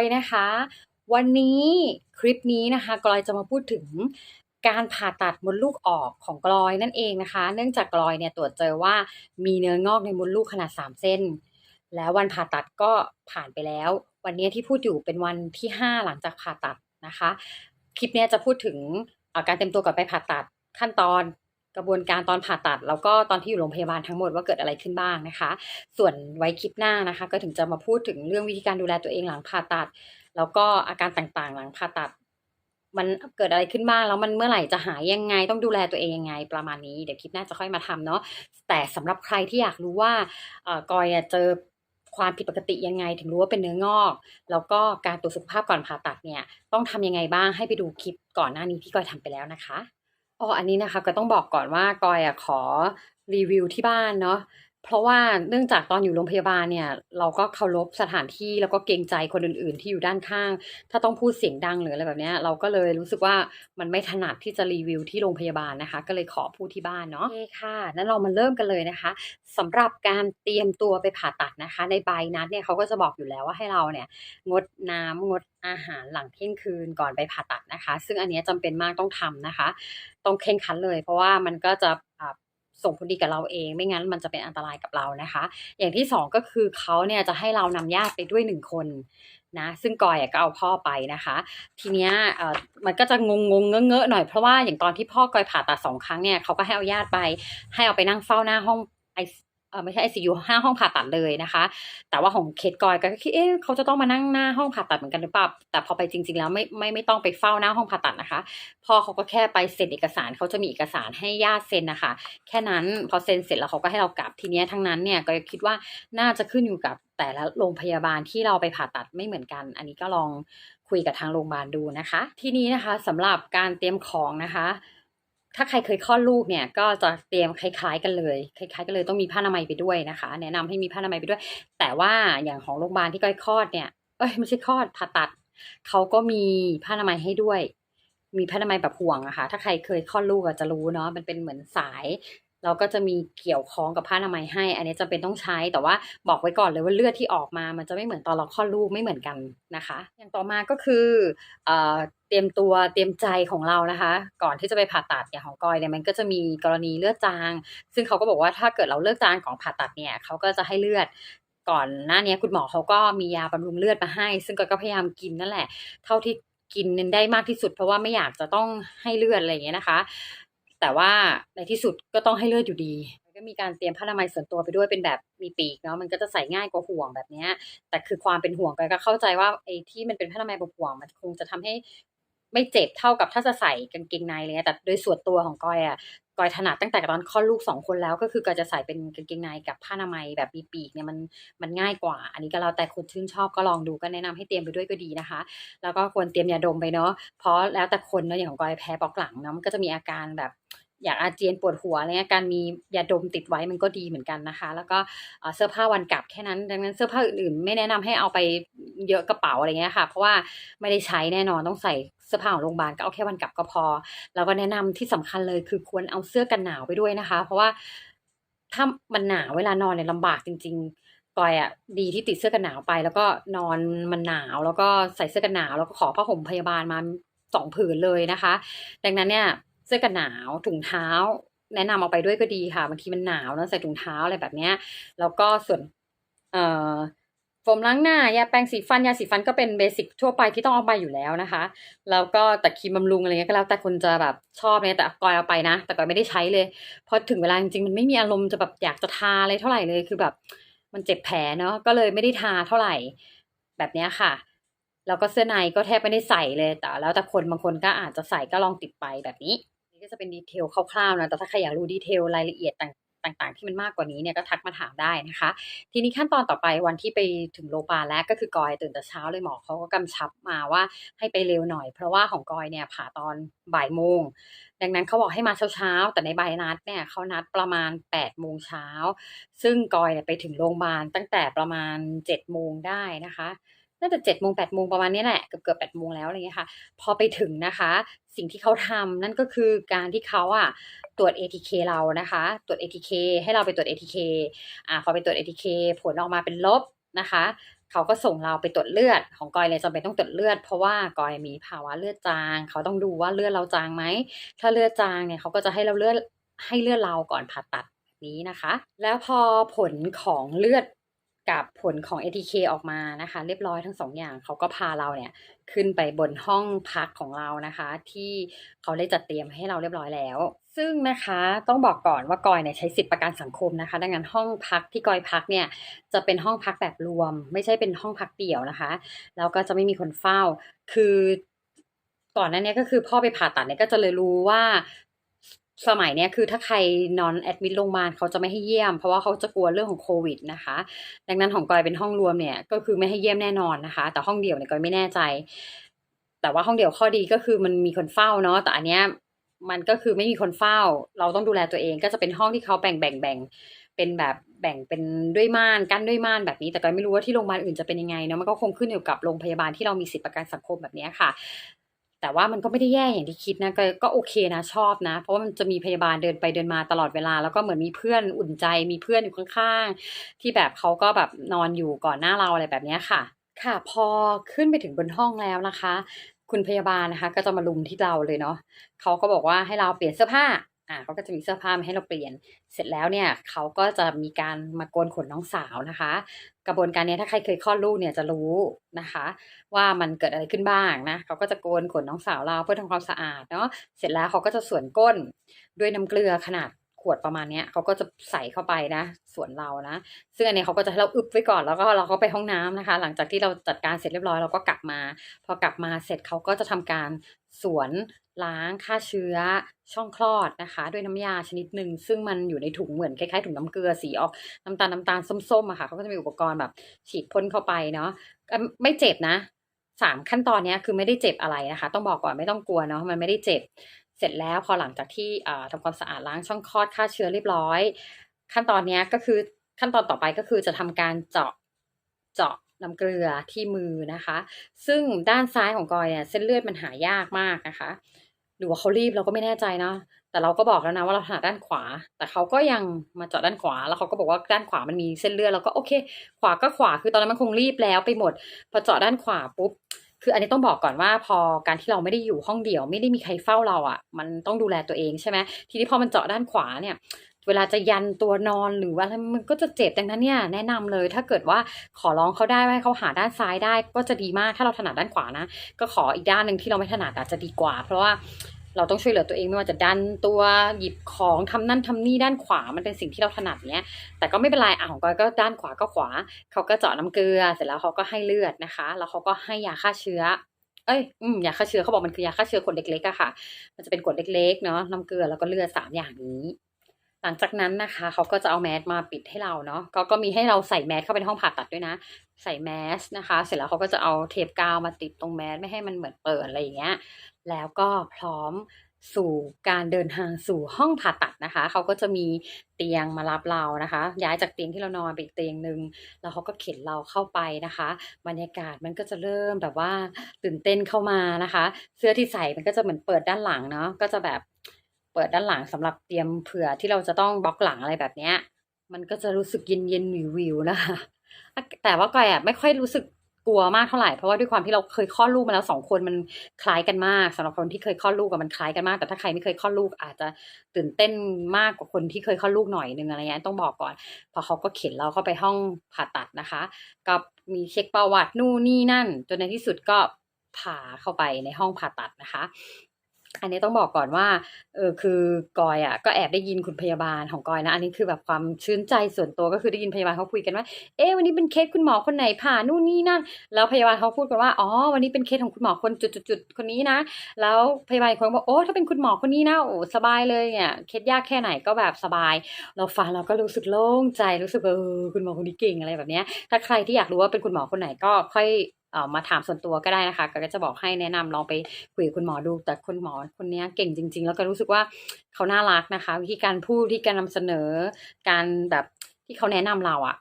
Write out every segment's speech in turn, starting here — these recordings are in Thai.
อยนะคะ วันนี้คลิปนี้นะคะกลอยจะมาพูดถึงการผ่าตัดมดลูกออกของกลอยนั่นเองนะคะ เนื่องจากกลอยเนี่ยตรวจเจอว่ามีเนื้องอกในมดลูกขนาด 3 เส้น แล้ววันผ่าตัดก็ผ่านไปแล้ว วันนี้ที่พูดอยู่เป็นวันที่ 5 หลังจากผ่าตัดนะคะ คลิปนี้จะพูดถึงการเตรียมตัวก่อนไปผ่าตัดขั้นตอน กระบวนการตอนผ่าตัด แล้วก็ตอนที่อยู่โรงพยาบาลทั้งหมดว่าเกิดอะไรขึ้นบ้างนะคะ ส่วนไว้คลิปหน้านะคะ ก็ถึงจะมาพูดถึงเรื่องวิธีการดูแลตัวเองหลังผ่าตัด แล้วก็อาการต่างๆ หลังผ่าตัด มันเกิดอะไรขึ้นบ้างแล้วมันเมื่อไหร่จะหายยังไง ต้องดูแลตัวเองยังไงประมาณนี้เดี๋ยวคลิปหน้าจะค่อยมาทำเนาะแต่สำหรับใครที่อยากรู้ว่าเอ่อกอยเจอความผิดปกติยังไงถึงรู้ว่าเป็นเนื้องอก แล้วก็การตรวจสุขภาพก่อนผ่าตัดเนี่ย ต้องทำยังไงบ้างให้ไปดูคลิปก่อนหน้านี้ที่กอยทำไปแล้วนะคะ อ๋ออันนี้นะคะก็ต้องบอกก่อนว่ากอยอะขอรีวิวที่บ้านเนาะ เพราะว่าเนื่องจากตอนอยู่โรงพยาบาลเนี่ย เราก็เคารพสถานที่แล้วก็เกรงใจคนอื่น ๆ ที่อยู่ด้านข้าง ถ้าต้องพูดเสียงดังหรืออะไรแบบนี้เราก็เลยรู้สึกว่ามันไม่ถนัดที่จะรีวิวที่โรงพยาบาลนะคะ ก็เลยขอพูดที่บ้านเนาะโอเคค่ะนั้นเรามาเริ่มกันเลยนะคะสำหรับการเตรียมตัวไปผ่าตัดนะคะ ในใบนัดเนี่ยเขาก็จะบอกอยู่แล้วว่าให้เราเนี่ยงดน้ำงดอาหารหลังเที่ยงคืนก่อนไปผ่าตัดนะคะ ซึ่งอันเนี้ยจำเป็นมากต้องทำนะคะ ต้องเคร่งคัดเลย เพราะว่ามันก็จะ ส่งผลดีกับเราเอง ไม่งั้นมันจะเป็นอันตรายกับเรานะคะ อย่างที่สองก็คือเขาเนี่ยจะให้เรานำญาติไปด้วยหนึ่งคนนะซึ่งกอยก็เอาพ่อไปนะคะ ทีเนี้ยเออมันก็จะงงงงเงอะๆหน่อยเพราะว่าอย่างตอนที่พ่อกอยผ่าตัดสองครั้งเนี่ยเขาก็ให้เอาญาติไป ให้เอาไปนั่งเฝ้าหน้าห้อง ไอเออไม่ใช่ไอซียูห้าห้องผ่าตัดเลยนะคะ แต่ว่าของเคสกอยก็คิดเอ๊ะเขาจะต้องมานั่งหน้าห้องผ่าตัดเหมือนกันหรือเปล่าแต่พอไปจริง ๆ แล้วไม่ไม่ไม่ต้องไปเฝ้าหน้าห้องผ่าตัดนะคะพ่อเขาก็แค่ไปเซ็นเอกสารเขาจะมีเอกสารให้ญาติเซ็นนะคะ แค่นั้นพอเซ็นเสร็จแล้วเขาก็ให้เรากลับทีเนี้ยทั้งนั้นเนี่ยก็คิดว่าน่าจะขึ้นอยู่กับแต่ละโรงพยาบาลที่เราไปผ่าตัดไม่เหมือนกัน อันนี้ก็ลองคุยกับทางโรงพยาบาลดูนะคะ ทีนี้นะคะสำหรับการเตรียมของนะคะ ถ้าใครเคยคลอดลูกเนี่ย ก็จะเตรียมคล้าย ๆ กันเลย คล้ายๆกันเลยต้องมีผ้าอนามัยไปด้วยนะคะ แนะนำให้มีผ้าอนามัยไปด้วย แต่ว่าอย่างของโรงพยาบาลที่ก้อยคลอดเนี่ยเอ้ยไม่ใช่คลอดผ่าตัดเขาก็มีผ้าอนามัยให้ด้วย มีผ้าอนามัยแบบห่วงอะค่ะ ถ้าใครเคยคลอดลูกอะจะรู้เนาะมันเป็นเหมือนสายเราก็จะมีเกี่ยวคล้องกับผ้าอนามัยให้ อันนี้จำเป็นต้องใช้ แต่ว่าบอกไว้ก่อนเลยว่าเลือดที่ออกมา มันจะไม่เหมือนตอนเราคลอดลูกไม่เหมือนกันนะคะ อย่างต่อมาก็คืออ่อ เตรียมตัวเตรียมใจของเรานะคะ ก่อนที่จะไปผ่าตัดอย่างของก้อยเนี่ยมันก็จะมีกรณีเลือดจาง ซึ่งเขาก็บอกว่าถ้าเกิดเราเลือดจางก่อนผ่าตัดเนี่ยเขาก็จะให้เลือดก่อนหน้านี้คุณหมอเขาก็มียาบำรุงเลือดมาให้ ซึ่งก็พยายามกินนั่นแหละ เท่าที่กินได้มากที่สุด เพราะว่าไม่อยากจะต้องให้เลือดอะไรอย่างเงี้ยนะคะ แต่ว่าในที่สุดก็ต้องให้เลือดอยู่ดีก็มีการเตรียมผ้าอนามัยส่วนตัวไปด้วยเป็นแบบมีปีกเนาะมันก็จะใส่ง่ายกว่าห่วงแบบนี้แต่คือความเป็นห่วงกอยก็เข้าใจว่าไอ้ที่มันเป็นผ้าอนามัยแบบห่วงมันคงจะทำให้ ไม่เจ็บเท่ากับถ้าจะใส่กางเกงในเลยแต่โดยส่วนตัวของก้อยอะก้อยถนัดตั้งแต่ตอนคลอดลูกสองคนแล้ว ก็คือกอยจะใส่เป็นกางเกงในกับผ้าอนามัยแบบมีปีกเนี่ยมันมันง่ายกว่า อันนี้ก็เราแต่คนชื่นชอบก็ลองดูก็แนะนำให้เตรียมไปด้วยก็ดีนะคะ แล้วก็ควรเตรียมยาดมไปเนาะเพราะแล้วแต่คนเนาะอย่างของกอยแพ้บล็อกหลังเนาะมันก็จะมีอาการแบบ อยากอาเจียนปวดหัวอะไรเงี้ยการมียาดมติดไว้มันก็ดีเหมือนกันนะคะ แล้วก็เสื้อผ้าวันกลับแค่นั้น ดังนั้นเสื้อผ้าอื่นๆ ไม่แนะนำให้เอาไปเยอะกระเป๋าอะไรเงี้ยค่ะ เพราะว่าไม่ได้ใช้แน่นอนต้องใส่เสื้อผ้าของโรงพยาบาลก็เอาแค่วันกลับก็พอ แล้วก็แนะนำที่สำคัญเลยคือควรเอาเสื้อกันหนาวไปด้วยนะคะ เพราะว่าถ้ามันหนาวเวลานอนเนี่ยลำบากจริง ๆกอยอะดีที่ติดเสื้อกันหนาวไป แล้วก็นอนมันหนาว แล้วก็ใส่เสื้อกันหนาว แล้วก็ขอผ้าห่มพยาบาลมา2ผืนเลยนะคะ ดังนั้นเนี่ย สื้อกันหนาวถุงเท้า แนะนำเอาไปด้วยก็ดีค่ะบางทีมันหนาวเนาะใส่ถุงเท้าอะไรแบบเนี้ย แล้วก็ส่วนเอ่อโฟมล้างหน้ายาแปรงสีฟันยาสีฟันก็เป็นเบสิกทั่วไปที่ต้องเอาไปอยู่แล้วนะคะ แล้วก็แต่ครีมบำรุงอะไรเงี้ยก็แล้วแต่คนจะแบบชอบเนี่ยแต่กอยเอาไปนะ แต่กอยไม่ได้ใช้เลยพอถึงเวลาจริงๆมันไม่มีอารมณ์จะแบบอยากจะทาอะไรเท่าไหร่เลยคือแบบมันเจ็บแผลเนาะก็เลยไม่ได้ทาเท่าไหร่แบบเนี้ยค่ะแล้วก็เสื้อในก็แทบไม่ได้ใส่เลยแต่แล้วแต่คนบางคนก็อาจจะใส่ก็ลองติดไปแบบนี้ ก็จะเป็น detail คร่าวๆนะ แต่ถ้าใครอยากรู้ detail รายละเอียดต่างต่างๆ ที่มันมากกว่านี้เนี่ยก็ทักมาถามได้นะคะ ทีนี้ขั้นตอนต่อไปวันที่ไปถึงโรงพยาบาลแล้วก็คือกอยตื่นแต่เช้าเลยหมอเขาก็กำชับมาว่าให้ไปเร็วหน่อย เพราะว่าของกอยเนี่ยผ่าตอนบ่ายโมง ดังนั้นเขาบอกให้มาเช้าๆ แต่ในใบนัดเนี่ยเขานัดประมาณ8โมงเช้า ซึ่งกอยเนี่ยไปถึงโรงพยาบาลตั้งแต่ประมาณ7โมงได้นะคะ น่าจะ7โมง8โมงประมาณนี้แหละเกือบๆ8โมงแล้วอะไรเงี้ยค่ะ พอไปถึงนะคะ สิ่งที่เขาทำนั่นก็คือการที่เขาอะตรวจ ATK เรานะคะ ตรวจ ATK ให้เราไปตรวจ ATK อ่าพอไปตรวจ ATK ผลออกมาเป็นลบนะคะเขาก็ส่งเราไปตรวจเลือดของกอยเลยจำเป็นต้องตรวจเลือด เพราะว่ากอยมีภาวะเลือดจาง เขาต้องดูว่าเลือดเราจางไหม ถ้าเลือดจางเนี่ยเขาก็จะให้เราเลือดให้เลือดเราก่อนผ่าตัดแบบนี้นะคะ แล้วพอผลของเลือด กับผลของ ATK ออกมานะคะ เรียบร้อยทั้งสองอย่างเขาก็พาเราเนี่ยขึ้นไปบนห้องพักของเรานะคะ ที่เขาได้จัดเตรียมให้เราเรียบร้อยแล้ว ซึ่งนะคะต้องบอกก่อนว่ากอยเนี่ยใช้สิทธิประกันสังคมนะคะ ดังนั้นห้องพักที่กอยพักเนี่ยจะเป็นห้องพักแบบรวม ไม่ใช่เป็นห้องพักเดี่ยวนะคะแล้วก็จะไม่มีคนเฝ้า คือก่อนหน้านี้ก็คือพ่อไปผ่าตัดเนี่ยก็จะเลยรู้ว่า สมัยเนี้ยคือถ้าใครนอนแอดมิดโรงพยาบาลเขาจะไม่ให้เยี่ยม เพราะว่าเขาจะกลัวเรื่องของโควิดนะคะ ดังนั้นของกอยเป็นห้องรวมเนี่ยก็คือไม่ให้เยี่ยมแน่นอนนะคะ แต่ห้องเดี่ยวเนี่ยกอยไม่แน่ใจ แต่ว่าห้องเดี่ยวข้อดีก็คือมันมีคนเฝ้าเนาะแต่อันเนี้ยมันก็คือไม่มีคนเฝ้า เราต้องดูแลตัวเองก็จะเป็นห้องที่เขาแบ่งแบ่งแบ่งเป็นแบบแบ่งเป็นด้วยม่านกั้นด้วยม่านแบบนี้ แต่ก็ไม่รู้ว่าที่โรงพยาบาลอื่นจะเป็นยังไงเนาะมันก็คงขึ้นอยู่กับโรงพยาบาลที่เรามีสิทธิประกันสังคมแบบนี้ค่ะ แต่ว่ามันก็ไม่ได้แย่อย่างที่คิดนะก็ก็โอเคนะชอบนะ เพราะว่ามันจะมีพยาบาลเดินไปเดินมาตลอดเวลา แล้วก็เหมือนมีเพื่อนอุ่นใจมีเพื่อนอยู่ข้างๆ ที่แบบเขาก็แบบนอนอยู่ก่อนหน้าเราอะไรแบบนี้ค่ะ ค่ะ พอขึ้นไปถึงบนห้องแล้วนะคะ คุณพยาบาลนะคะ ก็จะมาลุมที่เราเลยเนาะเขาก็บอกว่าให้เราเปลี่ยนเสื้อผ้า อ่าเขาก็จะมีเสื้อผ้ามาให้เราเปลี่ยน เสร็จแล้วเนี่ยเขาก็จะมีการมาโกนขนน้องสาวนะคะ กระบวนการนี้ถ้าใครเคยคลอดลูกเนี่ยจะรู้นะคะ ว่ามันเกิดอะไรขึ้นบ้างนะเขาก็จะโกนขนน้องสาวเราเพื่อทำความสะอาดเนาะเสร็จแล้วเขาก็จะสวนก้นด้วยน้ำเกลือขนาดขวดประมาณเนี้ยเขาก็จะใส่เข้าไปนะ ส่วนเรานะ ซึ่งอันนี้เขาก็จะให้เราอึบไว้ก่อนแล้วก็เราก็ไปห้องน้ำนะคะ หลังจากที่เราจัดการเสร็จเรียบร้อยเราก็กลับมา พอกลับมาเสร็จเขาก็จะทำการ สวนล้างฆ่าเชื้อช่องคลอดนะคะ ด้วยน้ำยาชนิดหนึ่งซึ่งมันอยู่ในถุงเหมือนคล้ายๆถุงน้ำเกลือสีออกน้ำตาลน้ำตาลส้มๆอะค่ะเขาก็จะมีอุปกรณ์แบบฉีดพ่นเข้าไปเนาะไม่เจ็บนะสามขั้นตอนนี้คือไม่ได้เจ็บอะไรนะคะ ต้องบอกก่อนไม่ต้องกลัวเนาะมันไม่ได้เจ็บ เสร็จแล้วพอหลังจากที่ทำความสะอาดล้างช่องคลอดฆ่าเชื้อเรียบร้อย ขั้นตอนนี้ก็คือขั้นตอนต่อไปก็คือจะทำการเจาะเจาะ น้ำเกลือที่มือนะคะ ซึ่งด้านซ้ายของกอยเนี่ยเส้นเลือดมันหายากมากนะคะ หรือว่าเขารีบเราก็ไม่แน่ใจเนาะแต่เราก็บอกแล้วนะว่าเราถนัดด้านขวา แต่เขาก็ยังมาเจาะด้านขวา แล้วเขาก็บอกว่าด้านขวามันมีเส้นเลือดเราก็โอเค ขวาก็ขวาคือตอนนั้นมันคงรีบแล้วไปหมดพอเจาะด้านขวาปุ๊บคืออันนี้ต้องบอกก่อนว่าพอการที่เราไม่ได้อยู่ห้องเดี่ยว ไม่ได้มีใครเฝ้าเราอะ่ะ มันต้องดูแลตัวเองใช่ไหมทีนี้พอมันเจาะด้านขวาเนี่ย วลาจะยันตัวนอนหรือว่ามันก็จะเจ็บดังนั้นเนี่ยแนะนำเลย ถ้าเกิดว่าขอร้องเขาได้ให้เขาหาด้านซ้ายได้ก็จะดีมากถ้าเราถนัดด้านขวานะ ก็ขออีกด้านหนึ่งที่เราไม่ถนัดอาจจะดีกว่า เพราะว่าเราต้องช่วยเหลือตัวเองไม่ว่าจะดันตัวหยิบของทำนั่นทำนี่ด้านขวามันเป็นสิ่งที่เราถนัดเนี้ย แต่ก็ไม่เป็นไรอะของกอยก็ด้านขวาก็ขวา เขาก็เจาะน้ำเกลือ เสร็จแล้วเขาก็ให้เลือดนะคะ แล้วเขาก็ให้ยาฆ่าเชื้อเอ้ยอืมยาฆ่าเชื้อเขาบอกมันคือยาฆ่าเชื้อขวดเล็กๆอะค่ะ มันจะเป็นขวดเล็กๆเนาะน้ำเกลือแล้วก็เลือดสามอย่างนี้ หลังจากนั้นนะคะเขาก็จะเอาแมสมาปิดให้เราเนาะก็ก็มีให้เราใส่แมสเข้าไปในห้องผ่าตัดด้วยนะ ใส่แมสนะคะ เสร็จแล้วเขาก็จะเอาเทปกาวมาติดตรงแมสไม่ให้มันเหมือนเปิดอะไรอย่างเงี้ยแล้วก็พร้อมสู่การเดินทางสู่ห้องผ่าตัดนะคะ เขาก็จะมีเตียงมารับเรานะคะ ย้ายจากเตียงที่เรานอนไปอีกเตียงหนึ่งแล้วเขาก็เข็นเราเข้าไปนะคะ บรรยากาศมันก็จะเริ่มแบบว่าตื่นเต้นเข้ามานะคะ เสื้อที่ใส่มันก็จะเหมือนเปิดด้านหลังเนาะก็จะแบบ เปิดด้านหลังสำหรับเตรียมเผื่อที่เราจะต้องบล็อกหลังอะไรแบบเนี้ย มันก็จะรู้สึกเย็นเย็นวิววิวนะคะแต่ว่าก่อยอะไม่ค่อยรู้สึกกลัวมากเท่าไหร่เพราะว่าด้วยความที่เราเคยคลอดลูกมาแล้วสองคนมันคล้ายกันมากสำหรับคนที่เคยคลอดลูกกับมันคล้ายกันมาก แต่ถ้าใครไม่เคยคลอดลูกอาจจะตื่นเต้นมากกว่าคนที่เคยคลอดลูกหน่อยนึงอะไรเงี้ยต้องบอกก่อน พอเขาก็เข็นเราเข้าไปห้องผ่าตัดนะคะก็มีเช็คประวัตินู่นนี่นั่น จนในที่สุดก็ผ่าเข้าไปในห้องผ่าตัดนะคะ อันนี้ต้องบอกก่อนว่าเออคือกอยอะก็แอบได้ยินคุณพยาบาลของกอยนะ อันนี้คือแบบความชื่นใจส่วนตัวก็คือได้ยินพยาบาลเขาคุยกันว่า เอ๊วันนี้เป็นเคสคุณหมอคนไหนผ่านู่นนี่นั่น แล้วพยาบาลเขาพูดกันว่าอ๋อวันนี้เป็นเคสของคุณหมอคนจุดๆคนนี้นะ แล้วพยาบาลคนบอกโอ้ถ้าเป็นคุณหมอคนนี้นะโอ้สบายเลยเนี่ยเคสยากแค่ไหนก็แบบสบาย เราฟังเราก็รู้สึกโล่งใจรู้สึกเออคุณหมอคนนี้เก่งอะไรแบบเนี้ยถ้าใครที่อยากรู้ว่าเป็นคุณหมอคนไหนก็ค่อย มาถามส่วนตัวก็ได้นะคะ ก็จะบอกให้แนะนำลองไปคุยกับคุณหมอดู แต่คุณหมอคนนี้เก่งจริง ๆ แล้วก็รู้สึกว่าเขาน่ารักนะคะวิธีการพูดที่การนำเสนอ การแบบที่เขาแนะนำเราอะ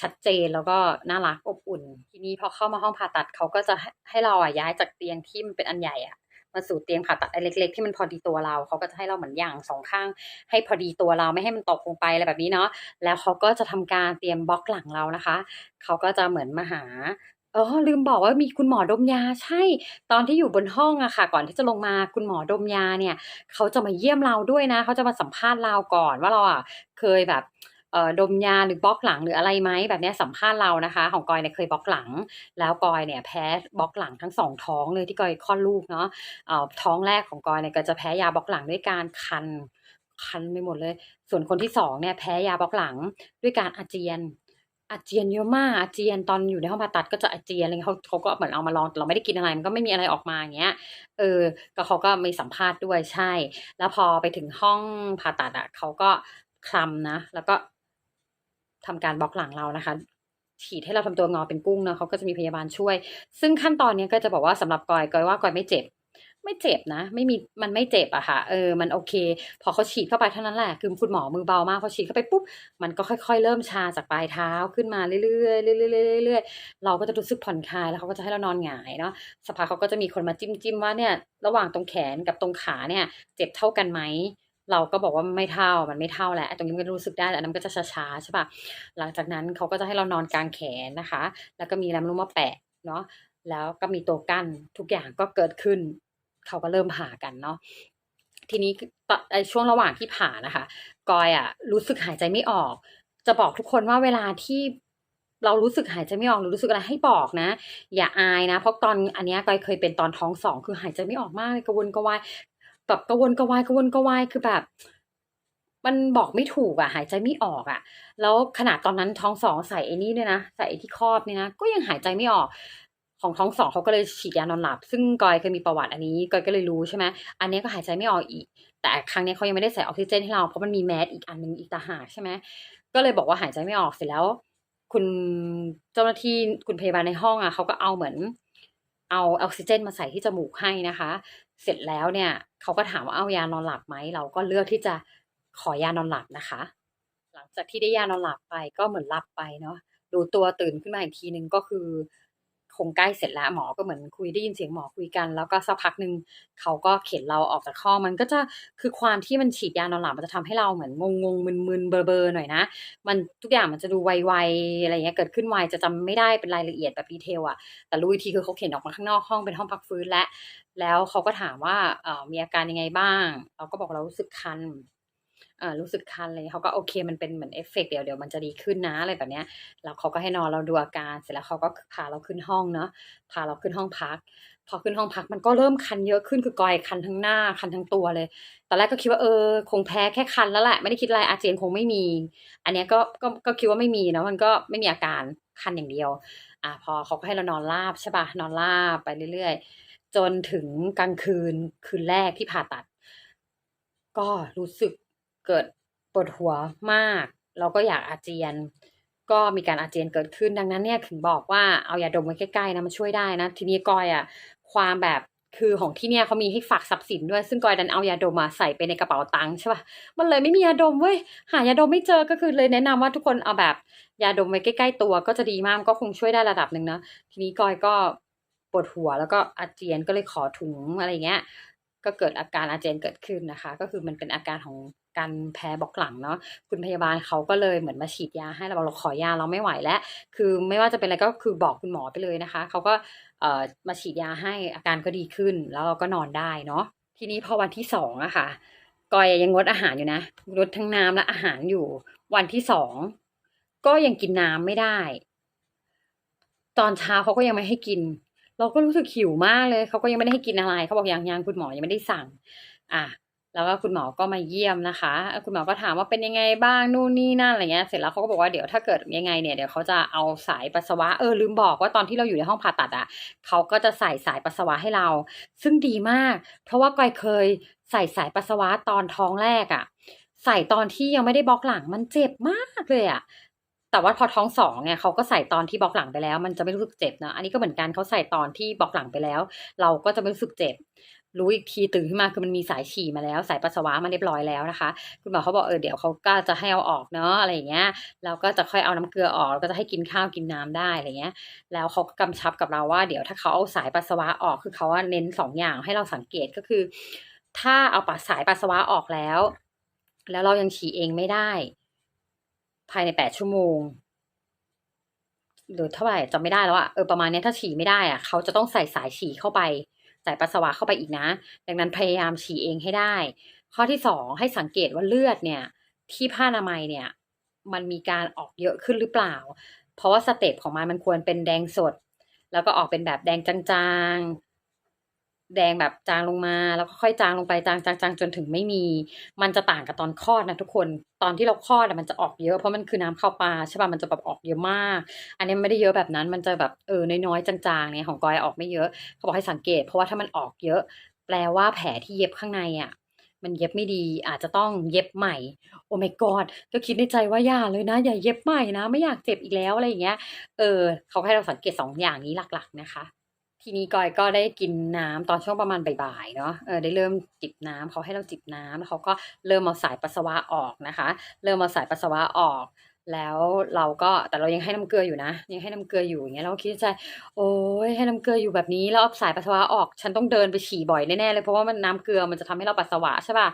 ชัดเจนแล้วก็น่ารักอบอุ่น ทีนี้พอเข้ามาห้องผ่าตัดเขาก็จะให้เราอะย้ายจากเตียงที่มันเป็นอันใหญ่อะมาสู่เตียงผ่าตัดอันเล็ก ๆ ที่มันพอดีตัวเราเขาก็จะให้เราเหมือนหย่างสองข้าง ให้พอดีตัวเราไม่ให้มันตกลงไปอะไรแบบนี้เนาะแล้วเขาก็จะทำการเตรียมบล็อกหลังเรานะคะเขาก็จะเหมือนมาหา อ๋อลืมบอกว่ามีคุณหมอดมยาใช่ ตอนที่อยู่บนห้องอะค่ะ ก่อนที่จะลงมาคุณหมอดมยาเนี่ย เขาจะมาเยี่ยมเราด้วยนะ เขาจะมาสัมภาษณ์เราก่อนว่าเราอะเคยแบบดมยาหรือบล็อกหลังหรืออะไรไหมแบบเนี้ยสัมภาษณ์เรานะคะ ของกอยเนี่ยเคยบล็อกหลัง แล้วกอยเนี่ยแพ้บล็อกหลังทั้งสองท้องเลยที่กอยคลอดลูกเนาะท้องแรกของกอยเนี่ยก็จะแพ้ยาบล็อกหลังด้วยการคันคันไปหมดเลย ส่วนคนที่สองเนี่ยแพ้ยาบล็อกหลังด้วยการอาเจียน อาเจียนเยอะมากอาเจียนตอนอยู่ในห้องผ่าตัดก็จะอาเจียนอะไรเงี้ยเขาเขาก็เหมือนเอามาลองแต่เราไม่ได้กินอะไรมันก็ไม่มีอะไรออกมาอย่างเงี้ย เออก็เขาก็มีสัมภาษณ์ด้วยใช่ แล้วพอไปถึงห้องผ่าตัดอะเขาก็คลำนะ แล้วก็ทำการบล็อกหลังเรานะคะฉีดให้เราทำตัวงอเป็นกุ้งเนาะเขาก็จะมีพยาบาลช่วย ซึ่งขั้นตอนนี้ก็จะบอกว่าสำหรับกอยกอยว่ากอยไม่เจ็บ ไม่เจ็บนะ ไม่มีมันไม่เจ็บอะค่ะเออมันโอเค พอเขาฉีดเข้าไปเท่านั้นแหละคือคุณหมอมือเบามากพอฉีดเข้าไปปุ๊บมันก็ค่อย ๆ เริ่มชาจากปลายเท้าขึ้นมาเรื่อยๆเรื่อยๆเรื่อยๆเราก็จะรู้สึกผ่อนคลายแล้วเขาก็จะให้เรานอนหงายเนาะสักพักเขาก็จะมีคนมาจิ้มจิ้มว่าเนี่ยระหว่างตรงแขนกับตรงขาเนี่ย เจ็บเท่ากันไหมเราก็บอกว่าไม่เท่า มันไม่เท่าแหละ ตรงนี้มันก็รู้สึกได้แต่อันนั้นก็จะช้าๆใช่ปะหลังจากนั้นเขาก็จะให้เรานอนกลางแขนนะคะ แล้วก็มีอะไรม่รู้มาแปะเนาะ แล้วก็มีตัวกั้นทุกอย่างก็เกิดขึ้น เขาก็เริ่มผ่ากันเนาะทีนี้ตอนไอช่วงระหว่างที่ผ่านะคะ กอยอะรู้สึกหายใจไม่ออก จะบอกทุกคนว่าเวลาที่เรารู้สึกหายใจไม่ออกหรือรู้สึกอะไรให้บอกนะ อย่าอายนะ เพราะตอนอันเนี้ยกอยเคยเป็นตอนท้องสองคือหายใจไม่ออกมากเลยกระวนกระวายแบบกระวนกระวายกระวนกระวายคือแบบ มันบอกไม่ถูกอะหายใจไม่ออกอะแล้วขนาดตอนนั้นท้องสองใส่ไอ้นี่ด้วยนะใส่ไอ้ที่ครอบเนี่ยนะก็ยังหายใจไม่ออก ของท้องสองเขาก็เลยฉีดยานอนหลับ ซึ่งกอยเคยมีประวัติอันนี้กอยก็เลยรู้ใช่ไหมอันนี้ก็หายใจไม่ออกอีก แต่ครั้งนี้เขายังไม่ได้ใส่ออกซิเจนให้เราเพราะมันมีแมสอีกอันหนึงอีกตาหากใช่ไหมก็เลยบอกว่าหายใจไม่ออกเสร็จแล้ว คุณเจ้าหน้าที่คุณพยาบาลในห้องอะเขาก็เอาเหมือน เอาออกซิเจนมาใส่ที่จมูกให้นะคะ เสร็จแล้วเนี่ยเขาก็ถามว่าเอายานอนหลับไหมเราก็เลือกที่จะขอยานอนหลับนะคะ หลังจากที่ได้ยานอนหลับไปก็เหมือนหลับไปเนาะดูตัวตื่นขึ้นมาอีกทีหนึ่งก็คือ คงใกล้เสร็จแล้วหมอก็เหมือนคุยได้ยินเสียงหมอคุยกัน แล้วก็สักพักหนึ่งเขาก็เข็นเราออกจากห้องมันก็จะคือความที่มันฉีดยานอนหลับมันจะทำให้เราเหมือนงงๆมึนๆเบลอๆหน่อยนะ มันทุกอย่างมันจะดูไวๆอะไรเงี้ยเกิดขึ้นไวจะจำไม่ได้เป็นรายละเอียดแบบดีเทลอะแต่รู้อีกทีคือเขาเข็นออกมาข้างนอกห้องเป็นห้องพักฟื้นและแล้วเขาก็ถามว่าเออมีอาการยังไงบ้าง เราก็บอกเรารู้สึกคัน รู้สึกคันเลยเขาก็โอเคมันเป็นเหมือนเอฟเฟกต์เดี๋ยวเดี๋ยวมันจะดีขึ้นนะอะไรแบบเนี้ยแล้วเขาก็ให้นอนเราดูอาการเสร็จแล้วเขาก็พาเราขึ้นห้องเนาะพาเราขึ้นห้องพัก พอขึ้นห้องพักมันก็เริ่มคันเยอะขึ้นคือกอยคันทั้งหน้าคันทั้งตัวเลยตอนแรกก็คิดว่าเออคงแพ้แค่คันแล้วแหละไม่ได้คิดอะไรอาเจียนคงไม่มี อันเนี้ยก็ก็ก็คิดว่าไม่มีนะมันก็ไม่มีอาการคันอย่างเดียวอ่าพอเขาก็ให้เรานอนราบใช่ปะนอนราบไปเรื่อย ๆ จนถึงกลางคืนคืนแรกที่ผ่าตัด ก็รู้สึก เกิดปวดหัวมากแล้วก็อยากอาเจียน ก็มีการอาเจียนเกิดขึ้นดังนั้นเนี่ยถึงบอกว่าเอายาดมไว้ใกล้ๆนะมันช่วยได้นะ ทีนี้กอยอะความแบบคือของที่เนี่ยเขามีให้ฝากทรัพย์สินด้วย ซึ่งกอยดันเอายาดมมาใส่ไปในกระเป๋าตังค์ใช่ปะมันเลยไม่มียาดมเว้ยหายาดมไม่เจอก็คือเลยแนะนำว่าทุกคนเอาแบบยาดมไว้ใกล้ๆตัว ก็จะดีมากก็คงช่วยได้ระดับหนึ่งนะทีนี้กอยก็ปวดหัวแล้วก็อาเจียนก็เลยขอถุงอะไรเงี้ย ก็เกิดอาการอาเจียนเกิดขึ้นนะคะ ก็คือมันเป็นอาการของ การแพ้บล็อกหลังเนาะคุณพยาบาลเขาก็เลยเหมือนมาฉีดยาให้เราบอกเราขอยาเราไม่ไหวแล้ว คือไม่ว่าจะเป็นอะไรก็คือบอกคุณหมอไปเลยนะคะเขาก็เอ่อมาฉีดยาให้อาการก็ดีขึ้น แล้วเราก็นอนได้เนาะทีนี้พอวันที่สองอะค่ะกอยยังงดอาหารอยู่นะงดทั้งน้ำและอาหารอยู่ วันที่สองก็ยังกินน้ำไม่ได้ ตอนเช้าเขาก็ยังไม่ให้กิน เราก็รู้สึกหิวมากเลยเขาก็ยังไม่ได้ให้กินอะไรเขาบอกยังยังคุณหมอยังไม่ได้สั่ง อะ แล้วก็คุณหมอก็มาเยี่ยมนะคะ คุณหมอก็ถามว่าเป็นยังไงบ้างนู่นนี่นั่นอะไรเงี้ย เสร็จแล้วเขาก็บอกว่าเดี๋ยวถ้าเกิดยังไงเนี่ยเดี๋ยวเขาจะเอาสายปัสสาวะเออลืมบอกว่าตอนที่เราอยู่ในห้องผ่าตัดอะเขาก็จะใส่สายปัสสาวะให้เรา ซึ่งดีมาก เพราะว่าก้อยเคยใส่สายปัสสาวะตอนท้องแรกอะ ใส่ตอนที่ยังไม่ได้บล็อกหลังมันเจ็บมากเลยอะแต่ว่าพอท้องสองเนี่ยเขาก็ใส่ตอนที่บล็อกหลังไปแล้ว มันจะไม่รู้สึกเจ็บนะอันนี้ก็เหมือนกันเขาใส่ตอนที่บล็อกหลังไปแล้ว เราก็จะไม่รู้สึกเจ็บ รู้อีกทีตื่นขึ้นมาคือมันมีสายฉี่มาแล้ว สายปัสสาวะมาเรียบร้อยแล้วนะคะ คุณหมอเขาบอกเออเดี๋ยวเขาก็จะให้เอาออกเนาะอะไรอย่างเงี้ยแล้วก็จะค่อยเอาน้ำเกลือออกแล้วก็จะให้กินข้าวกินน้ำได้อะไรเงี้ย แล้วเขาก็กำชับกับเราว่า เดี๋ยวถ้าเขาเอาสายปัสสาวะออกคือเขาว่าเน้นสองอย่างให้เราสังเกตก็คือ ถ้าเอาปัสสายปัสสาวะออกแล้ว แล้วเรายังฉี่เองไม่ได้ ภายในแปดชั่วโมงหรือเท่าไหร่จำไม่ได้แล้วอะเออประมาณนี้ถ้าฉี่ไม่ได้อะเขาจะต้องใส่สายฉี่เข้าไป ใส่ปัสสาวะเข้าไปอีกนะ ดังนั้นพยายามฉี่เองให้ได้ ข้อที่สองให้สังเกตว่าเลือดเนี่ยที่ผ้าอนามัยเนี่ยมันมีการออกเยอะขึ้นหรือเปล่า เพราะว่าสเต็ปของมันมันควรเป็นแดงสด แล้วก็ออกเป็นแบบแดงจาง แดงแบบจางลงมา แล้วก็ค่อยจางลงไปจางจางจางจนถึงไม่มี มันจะต่างกับตอนคลอดนะทุกคนตอนที่เราคลอดอะมันจะออกเยอะเพราะมันคือน้ำเข้าปลาใช่ป่ะมันจะแบบออกเยอะมาก อันนี้ไม่ได้เยอะแบบนั้นมันจะแบบเออน้อยๆจางๆเนี่ยของกอยออกไม่เยอะเขาบอกให้สังเกต เพราะว่าถ้ามันออกเยอะ แปลว่าแผลที่เย็บข้างในอะมันเย็บไม่ดีอาจจะต้องเย็บใหม่ โอ้ my god ก็คิดในใจว่าอย่าเลยนะ อย่าเย็บใหม่นะ ไม่อยากเจ็บอีกแล้วอะไรอย่างเงี้ยเออเขาให้เราสังเกตสองอย่างนี้หลัก ๆ นะคะ ทีนี้กอยก็ได้กินน้ำตอนช่วงประมาณบ่ายๆเนาะเออได้เริ่มจิบน้ำเขาให้เราจิบน้ำแล้วเขาก็เริ่มเอาสายปัสสาวะออกนะคะ เริ่มเอาสายปัสสาวะออกแล้วเราก็แต่เรายังให้น้ำเกลืออยู่นะ ยังให้น้ำเกลืออยู่อย่างเงี้ยเราก็คิดใจโอ้ยให้น้ำเกลืออยู่แบบนี้แล้วเอาสายปัสสาวะออก ฉันต้องเดินไปฉี่บ่อยแน่ๆเลยเพราะว่ามันน้ำเกลือมันจะทำให้เราปัสสาวะใช่ป่ะ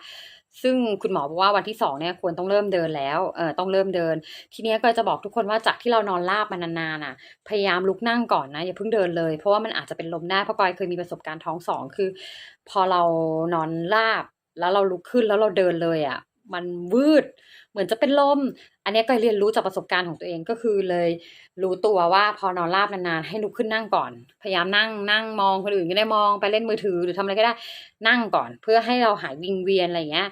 ซึ่งคุณหมอบอกว่าวันที่สองเนี่ยควรต้องเริ่มเดินแล้ว เออต้องเริ่มเดิน ทีเนี้ยก็จะบอกทุกคนว่าจากที่เรานอนราบมานานๆน่ะ พยายามลุกนั่งก่อนนะ อย่าเพิ่งเดินเลย เพราะว่ามันอาจจะเป็นลมได้ เพราะกอยเคยมีประสบการณ์ท้องสองคือ พอเรานอนราบแล้วเราลุกขึ้นแล้วเราเดินเลยอะ มันวืด เหมือนจะเป็นลม อันนี้ก็เรียนรู้จากประสบการณ์ของตัวเองก็คือเลยรู้ตัวว่าพอนอนราบนานๆให้ลุกขึ้นนั่งก่อน พยายามนั่งนั่งมองคนอื่นก็ได้มองไปเล่นมือถือหรือทำอะไรก็ได้นั่งก่อน เพื่อให้เราหายวิงเวียนอะไรเงี้ย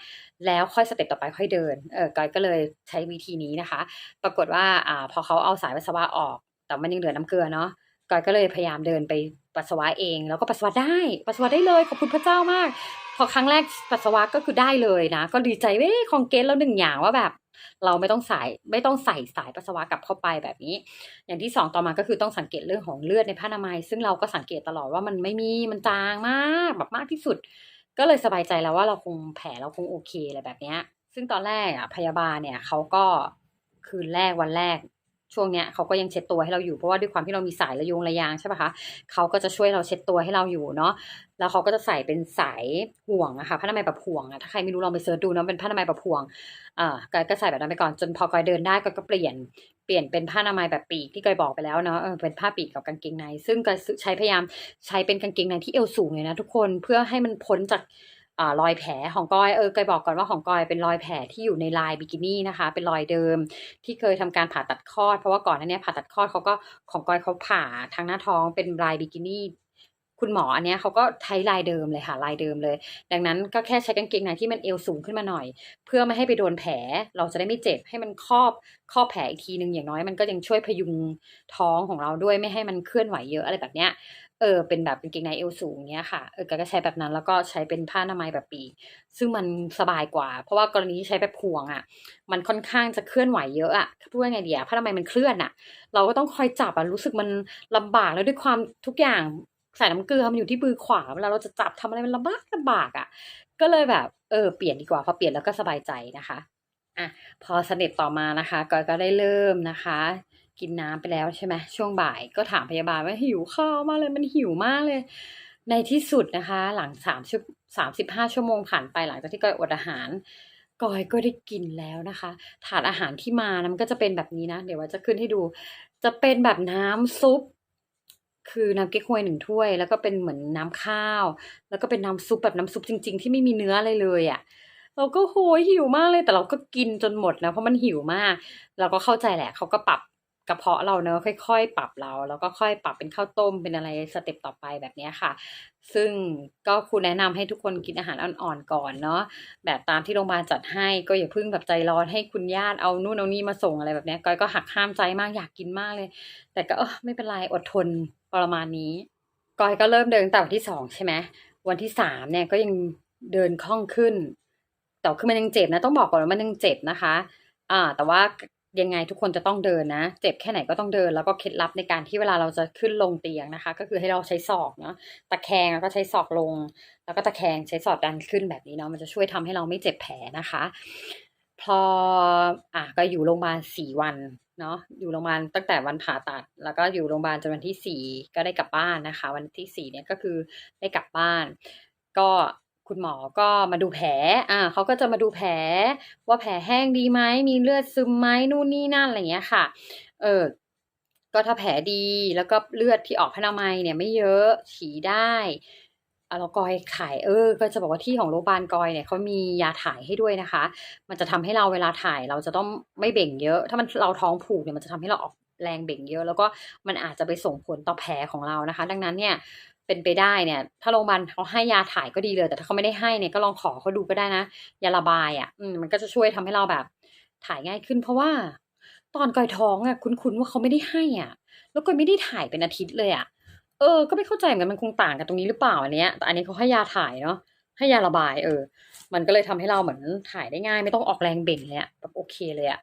แล้วค่อยสเต็ปต่อไปค่อยเดิน เออก้อยก็เลยใช้วิธีนี้นะคะ ปรากฏว่าอ่าพอเขาเอาสายปัสสาวะออก แต่มันยังเหลือน้ำเกลือเนาะก้อยก็เลยพยายามเดินไปปัสสาวะเอง แล้วก็ปัสสาวะได้ ปัสสาวะได้เลยขอบคุณพระเจ้ามาก อครั้งแรกปัสสาวะก็คือได้เลยนะ ก็ดีใจเว้ยคองเกตแล้วหนึ่งอย่างว่าแบบ เราไม่ต้องใสายไม่ต้องใส่สายปัสสาวะกลับเข้าไปแบบนี้ อย่างที่สองต่อมาก็คือต้องสังเกตเรื่องของเลือดในผ้าอนามัย ซึ่งเราก็สังเกตตลอดว่ามันไม่มีมันจางมากแบบมากที่สุด ก็เลยสบายใจแล้วว่าเราคงแผลเราคงโอเคอะไรแบบเนี้ยซึ่งตอนแรกอะพยาบาลเนี่ยเขาก็คืนแรกวันแรก ช่วงเนี้ยเขาก็ยังเช็ดตัวให้เราอยู่เพราะว่าด้วยความที่เรามีสายระยงระยางใช่ปะคะเขาก็จะช่วยเราเช็ดตัวให้เราอยู่เนาะแล้วเขาก็จะใส่เป็นสายห่วงอะค่ะผ้าอนามัยแบบห่วงอะถ้าใครไม่รู้ลองไปเสิร์ชดูเนาะเป็นผ้าอนามัยแบบห่วงอ่าก็ใส่แบบนั้นไปก่อนจนพอกอยเดินได้ก็ก็เปลี่ยนเปลี่ยนเป็นผ้าอนามัยแบบปีกที่กอยบอกไปแล้วเนาะเออเป็นผ้าปีกกับกางเกงใน ซึ่งก็ใช้พยายามใช้เป็นกางเกงในที่เอวสูงเลยนะทุกคนเพื่อให้มันพ้นจาก รอยแผลของกอยเออกอยบอกก่อนว่าของกอยเป็นรอยแผลที่อยู่ในลายบิกินี่นะคะ เป็นรอยเดิมที่เคยทำการผ่าตัดคลอด เพราะว่าก่อนหน้านี้ผ่าตัดคลอดเขาก็ของกอยเขาผ่าทางหน้าท้องเป็นลายบิกินี่คุณหมออันเนี้ยเขาก็ใช้ลายเดิมเลยค่ะลายเดิมเลย ดังนั้นก็แค่ใช้กางเกงในที่มันเอวสูงขึ้นมาหน่อย เพื่อไม่ให้ไปโดนแผล เราจะได้ไม่เจ็บให้มันครอบครอบแผลอีกทีหนึ่งอย่างน้อยมันก็ยังช่วยพยุงท้องของเราด้วยไม่ให้มันเคลื่อนไหวเยอะอะไรแบบเนี้ย เออเป็นแบบกางเกงในเอวสูงเนี้ยค่ะเออก็ใช้แบบนั้นแล้วก็ใช้เป็นผ้าอนามัยแบบปีกซึ่งมันสบายกว่า เพราะว่ากรณีที่ใช้แบบพวงอะ มันค่อนข้างจะเคลื่อนไหวเยอะอะพูดว่าไงเดีอะผ้าอนามัยมันเคลื่อนอะ เราก็ต้องคอยจับอะรู้สึกมันลำบากแล้วด้วยความทุกอย่างใส่น้ำเกลือมันอยู่ที่มือขวาเวลาเราจะจับทำอะไรมันลำบากลำบากอะ ก็เลยแบบเออเปลี่ยนดีกว่าพอเปลี่ยนแล้วก็สบายใจนะคะอะพอสเต็ปต่อมานะคะก็ก็ได้เริ่มนะคะ กินน้ำไปแล้วใช่ไหมช่วงบ่ายก็ถามพยาบาลว่าหิวข้าวมากเลยมันหิวมากเลย ในที่สุดนะคะ หลังสามชั่วสามสิบห้าชั่วโมงผ่านไปหลังจากที่ก้อยอดอาหารกอยก็ได้กินแล้วนะคะ ถาดอาหารที่มานะมันก็จะเป็นแบบนี้นะ เดี๋ยวว่าจะขึ้นให้ดู จะเป็นแบบน้ำซุป คือน้ำเก๊กฮวยหนึ่งถ้วย แล้วก็เป็นเหมือนน้ำข้าว แล้วก็เป็นน้ำซุปแบบน้ำซุปจริง ๆ ที่ไม่มีเนื้ออะไรเลยอะ่ะเราก็โหยหิวมากเลยแต่เราก็กินจนหมดนะเพราะมันหิวมาก เราก็เข้าใจแหละเขาก็ปรับ กระเพาะเราเนอะค่อยๆ ปรับเรา แล้วก็ค่อยปรับเป็นข้าวต้มเป็นอะไรสเต็ปต่อไปแบบนี้ค่ะ ซึ่งก็ครูแนะนำให้ทุกคนกินอาหารอ่อนๆก่อนเนาะแบบตามที่โรงพยาบาลจัดให้ก็อย่าเพิ่งแบบใจร้อนให้คุณญาติเอานู่นเอานี่มาส่งอะไรแบบนี้ก้อยก็หักห้ามใจมากอยากกินมากเลย แต่ก็เออไม่เป็นไรอดทนประมาณนี้ก้อยก็เริ่มเดินตั้งแต่วันที่สองใช่ไหมวันที่สามเนี่ยก็ยังเดินคล่องขึ้น แต่คือมันยังเจ็บนะต้องบอกก่อนว่ามันยังเจ็บนะคะ อ่า แต่ว่า ยังไงทุกคนจะต้องเดินนะ เจ็บแค่ไหนก็ต้องเดิน แล้วก็เคล็ดลับในการที่เวลาเราจะขึ้นลงเตียงนะคะ ก็คือให้เราใช้ศอกเนาะตะแคงแล้วก็ใช้ศอกลง แล้วก็ตะแคงใช้ศอกดันขึ้นแบบนี้เนาะมันจะช่วยทำให้เราไม่เจ็บแผลนะคะ พออะก็อยู่โรงพยาบาลสี่วันเนาะอยู่โรงพยาบาลตั้งแต่วันผ่าตัด แล้วก็อยู่โรงพยาบาลจนวันที่สี่ก็ได้กลับบ้านนะคะ วันที่สี่เนี่ยก็คือได้กลับบ้าน ก็ คุณหมอก็มาดูแผล อ่าเขาก็จะมาดูแผล ว่าแผลแห้งดีไหม มีเลือดซึมไหมนู่นนี่นั่นอะไรเงี้ยค่ะ เออ ก็ถ้าแผลดีแล้วก็เลือดที่ออกพนามัยเนี่ยไม่เยอะฉี่ได้อะแล้วกอยขายเออ ก็จะบอกว่าที่ของโรงพยาบาลกอยเนี่ยเขามียาถ่ายให้ด้วยนะคะ มันจะทำให้เราเวลาถ่ายเราจะต้องไม่เบ่งเยอะ ถ้ามันเราท้องผูกเนี่ยมันจะทำให้เราออกแรงเบ่งเยอะ แล้วก็มันอาจจะไปส่งผลต่อแผลของเรานะคะ ดังนั้นเนี่ย เป็นไปได้เนี่ย ถ้าโรงพยาบาลเขาให้ยาถ่ายก็ดีเลย แต่ถ้าเขาไม่ได้ให้เนี่ยก็ลองขอเขาดูก็ได้นะยาระบายอะ่ะมมันก็จะช่วยทำให้เราแบบ ถ่ายง่ายขึ้น เพราะว่า ตอนก่อยท้องอะ่ะคุ้นๆว่าเขาไม่ได้ให้อะ แล้วกอยไม่ได้ถ่ายเป็นอาทิตย์เลยอะเออ ก็ไม่เข้าใจเหมือนกันมันคงต่างกันตรงนี้หรือเปล่าอันเนี้ยแต่อันนี้เขาให้ยาถ่ายเนาะให้ยาระบาย เออ มันก็เลยทำให้เราเหมือนถ่ายได้ง่าย ไม่ต้องออกแรงเบ่งเลยอะแบบโอเคเลยอะ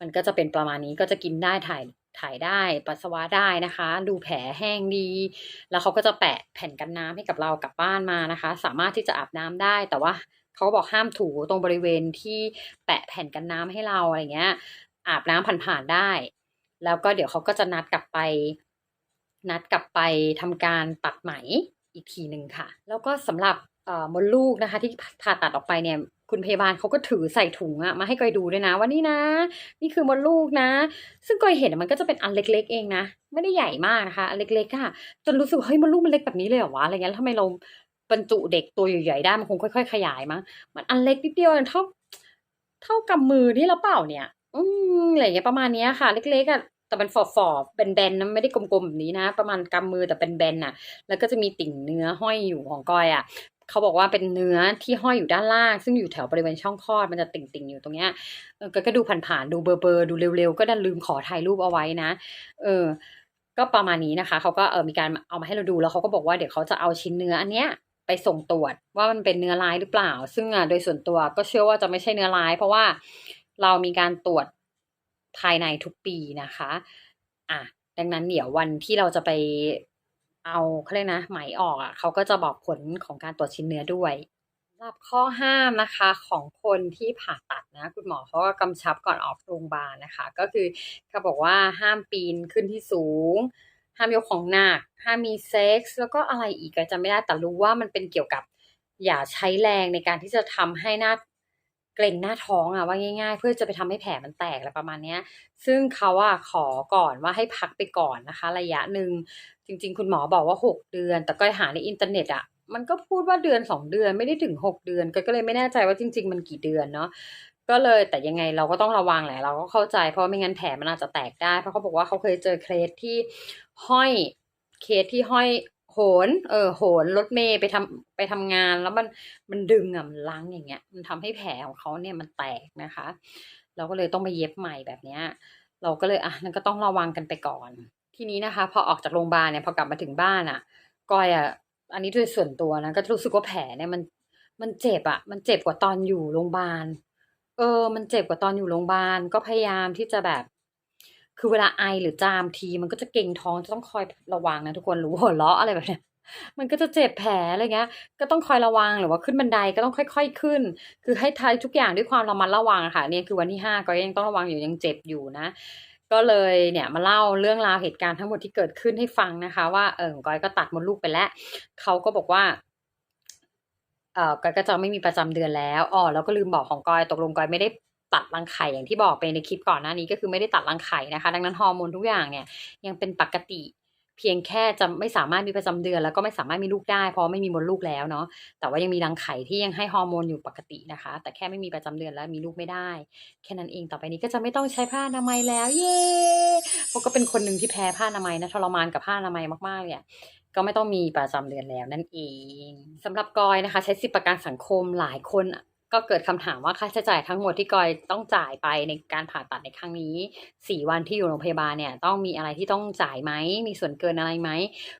มันก็จะเป็นประมาณนี้ก็จะกินได้ถ่าย ถ่ายได้ปัสสาวะได้นะคะ ดูแผลแห้งดี แล้วเขาก็จะแปะแผ่นกันน้ำให้กับเรากลับบ้านมานะคะ สามารถที่จะอาบน้ำได้แต่ว่าเขาบอกห้ามถูตรงบริเวณที่แปะแผ่นกันน้ำให้เราอะไรเงี้ย อาบน้ำผ่านๆได้ แล้วก็เดี๋ยวเขาก็จะนัดกลับไป นัดกลับไปทำการตัดไหมอีกทีหนึ่งค่ะ แล้วก็สำหรับมดลูกนะคะ ที่ผ่าตัดออกไปเนี่ย คุณพยาบาลเขาก็ถือใส่ถุงอะมาให้กอยดูด้วยนะ ว่านี่นะ นี่คือมดลูกนะ ซึ่งกอยเห็นมันก็จะเป็นอันเล็ก ๆ เองนะ ไม่ได้ใหญ่มากนะคะอันเล็กๆอะจนรู้สึกว่าเฮ้ยมดลูกมันเล็กแบบนี้เลยเหรอวะอะไรเงี้ยแล้วทำไมเราบรรจุเด็กตัวใหญ่ๆได้มันคงค่อย ๆ ขยายมั้งมันอันเล็กนิดเดียวเท่าเท่ากำมือนี่แล้วเปล่าเนี่ย อืมอะไรเงี้ยประมาณนี้ค่ะ เล็กๆอะแต่มันฝอๆแบนๆนะไม่ได้กลมๆแบบนี้นะ ประมาณกำมือแต่เป็นแบนน่ะ แล้วก็จะมีติ่งเนื้อห้อยอยู่ของก้อยอะ เขาบอกว่าเป็นเนื้อที่ห้อยอยู่ด้านล่าง ซึ่งอยู่แถวบริเวณช่องคลอดมันจะติ่งๆอยู่ตรงเนี้ยเออก็ดูผ่านๆดูเบลอๆดูเร็วๆ ก็ดันลืมขอถ่ายรูปเอาไว้นะ เออ ก็ประมาณนี้นะคะเขาก็เออมีการเอามาให้เราดูแล้วเขาก็บอกว่าเดี๋ยวเขาจะเอาชิ้นเนื้ออันเนี้ยไปส่งตรวจว่ามันเป็นเนื้อร้ายหรือเปล่า ซึ่งอะโดยส่วนตัวก็เชื่อว่าจะไม่ใช่เนื้อร้าย เพราะว่าเรามีการตรวจภายในทุกปีนะคะ อะดังนั้นเดี๋ยววันที่เราจะไป เอาเขาเรียกนะไหมออกอะเขาก็จะบอกผลของการตรวจชิ้นเนื้อด้วยสำหรับข้อห้ามนะคะของคนที่ผ่าตัดนะคุณหมอเขาก็กำชับก่อนออกโรงพยาบาลนะคะ ก็คือเขาบอกว่าห้ามปีนขึ้นที่สูง ห้ามยกของหนักห้ามมีเซ็กส์แล้วก็อะไรอีกก็จำไม่ได้แต่รู้ว่ามันเป็นเกี่ยวกับอย่าใช้แรงในการที่จะทำให้หน้า เกร็งหน้าท้องอะว่าง่าย ๆ เพื่อจะไปทำให้แผลมันแตกอะไรประมาณเนี้ย ซึ่งเขาอะขอก่อนว่าให้พักไปก่อนนะคะ ระยะหนึ่งจริง ๆ คุณหมอบอกว่า 6 เดือน แต่ก็หาในอินเทอร์เน็ตอะมันก็พูดว่าเดือน 2 เดือนไม่ได้ถึง 6 เดือน ก็เลยไม่แน่ใจว่าจริง ๆ มันกี่เดือนเนาะก็เลยแต่ยังไงเราก็ต้องระวังแหละเราก็เข้าใจเพราะไม่งั้นแผลมันอาจจะแตกได้ เพราะเขาบอกว่าเขาเคยเจอเคสที่ห้อยเคสที่ห้อย โหน เออ โหนรถเมย์ไปทำไปทำงานแล้วมันมันดึงอะมันลังอย่างเงี้ย มันทำให้แผลของเขาเนี่ยมันแตกนะคะ เราก็เลยต้องไปเย็บใหม่แบบเนี้ย เราก็เลยอะนั่นก็ต้องระวังกันไปก่อน ทีนี้นะคะ พอออกจากโรงพยาบาลเนี่ยพอกลับมาถึงบ้านอะก้อยอะอันนี้โดยส่วนตัวนะก็รู้สึกว่าแผลเนี่ยมันมันเจ็บอะ มันเจ็บกว่าตอนอยู่โรงพยาบาลเออ มันเจ็บกว่าตอนอยู่โรงพยาบาลก็พยายามที่จะแบบ คือเวลาไอหรือจามที มันก็จะเกร็งท้องจะต้องคอยระวังนะทุกคนรู้หัวเราะอะไรแบบเนี้ยมันก็จะเจ็บแผลอะไรเงี้ย ก็ต้องคอยระวังหรือว่าขึ้นบันไดก็ต้องค่อย ๆ ขึ้น คือให้ทายทุกอย่างด้วยความระมัดระวังค่ะเนี่ยคือวันที่ห้าก็ยังต้องระวังอยู่ยังเจ็บอยู่นะ ก็เลยเนี่ยมาเล่าเรื่องราวเหตุการณ์ทั้งหมดที่เกิดขึ้นให้ฟังนะคะ ว่าเออก้อยก็ตัดมดลูกไปแล้วเขาก็บอกว่าเออก้อยก็จะไม่มีประจำเดือนแล้วอ๋อแล้วก็ลืมบอกของก้อยตกลงก้อยไม่ได้ ตัดรังไข่อย่างที่บอกไปในคลิปก่อนหน้านี้ก็คือไม่ได้ตัดรังไข่นะคะ ดังนั้นฮอร์โมนทุกอย่างเนี่ยยังเป็นปกติ เพียงแค่จะไม่สามารถมีประจำเดือน แล้วก็ไม่สามารถมีลูกได้เพราะไม่มีมดลูกแล้วเนาะแต่ว่ายังมีรังไข่ที่ยังให้ฮอร์โมนอยู่ปกตินะคะ แต่แค่ไม่มีประจำเดือนแล้วมีลูกไม่ได้ แค่นั้นเองต่อไปนี้ก็จะไม่ต้องใช้ผ้าอนามัยแล้วเย้เพราะก็เป็นคนหนึ่งที่แพ้ผ้าอนามัยนะทรมานกับผ้าอนามัยมากๆเนี่ยก็ไม่ต้องมีประจำเดือนแล้วนั่นเองสำหรับกอยนะคะ ใช้สิทธิประกันสังคมหลายคน ก็เกิดคำถามว่าค่าใช้จ่ายทั้งหมดที่กอยต้องจ่ายไปในการผ่าตัดในครั้งนี้ 4 วันที่อยู่โรงพยาบาลเนี่ยต้องมีอะไรที่ต้องจ่ายไหมมีส่วนเกินอะไรไหม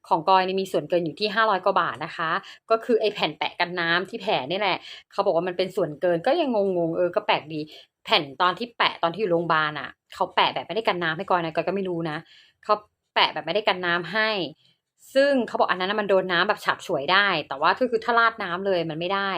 ของกอยเนี่ยมีส่วนเกินอยู่ที่ 500กว่าบาทนะคะ ก็คือไอ้แผ่นแปะกันน้ำที่แผลนี่แหละ เขาบอกว่ามันเป็นส่วนเกินก็ยังงงๆเออก็แปลกดี แผ่นตอนที่แปะตอนที่อยู่โรงพยาบาลอะเขาแปะแบบไม่ได้กันน้ำให้กอยนะกอยก็ไม่รู้นะเขาแปะแบบไม่ได้กันน้ำให้ซึ่งเขาบอกอันนั้นมันโดนน้ำแบบฉับฉวยได้ แต่ว่าก็คือถ้าราดน้ำเลยมันไม่ได้